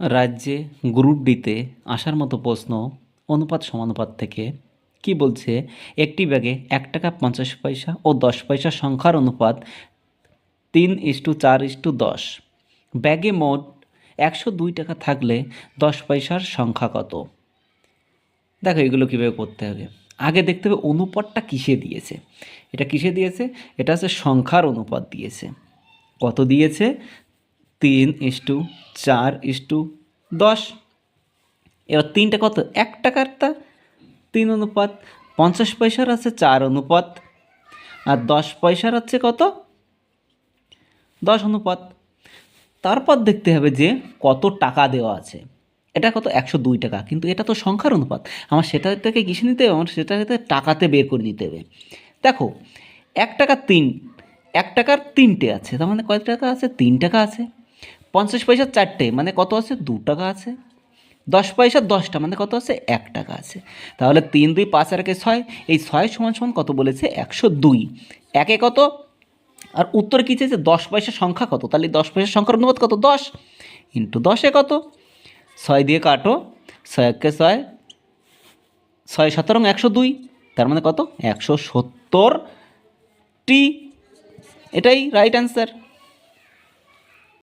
রাজ্যে গ্রুপ ডিতে আসার মতো প্রশ্ন অনুপাত সমানুপাত থেকে কি বলছে? একটি ব্যাগে এক টাকা পঞ্চাশ পয়সা ও দশ পয়সা সংখ্যার অনুপাত তিন ইস্টু চার ইস্টু দশ। ব্যাগে মোট একশো দুই টাকা থাকলে দশ পয়সার সংখ্যা কত? দেখো, এগুলো কীভাবে করতে হবে। আগে দেখতে হবে অনুপাতটা কিসে দিয়েছে। এটা কিসে দিয়েছে? এটা হচ্ছে সংখ্যার অনুপাত দিয়েছে। কত দিয়েছে? তিন ইস্টু চার ইস্টু দশ। এবার তিনটা কত? এক টাকারটা তিন অনুপাত। পঞ্চাশ পয়সার আছে চার অনুপাত। আর দশ পয়সার হচ্ছে কত? দশ অনুপাত। তারপর দেখতে হবে যে কত টাকা দেওয়া আছে। এটা কত? একশো দুই টাকা। কিন্তু এটা তো সংখ্যার অনুপাত। আমার সেটা থেকে কিসে নিতে হবে? আমার সেটাকে টাকাতে বের করে নিতে হবে। দেখো, এক টাকা তিন, এক টাকার তিনটে আছে। তার মানে কয় টাকা আছে? তিন টাকা আছে। পঞ্চাশ পয়সা চারটে মানে কত আছে? দু টাকা আছে। দশ পয়সা দশটা মানে কত আছে? এক টাকা আছে। তাহলে তিন দুই পাঁচ আর ছয়, এই ছয় সমান সমান কত বলেছে? একশো দুই। একে কত? আর উত্তর কী চেয়েছে? দশ পয়সার সংখ্যা কত? তাহলে দশ পয়সার সংখ্যার অনুপাত কত? দশ। ইন্টু দশে কত? ছয় দিয়ে কাটো। ছয় একে ছয়। ছয় সতেরো, একশো দুই। তার মানে কত? একশো সত্তর টি। এটাই রাইট অ্যান্সার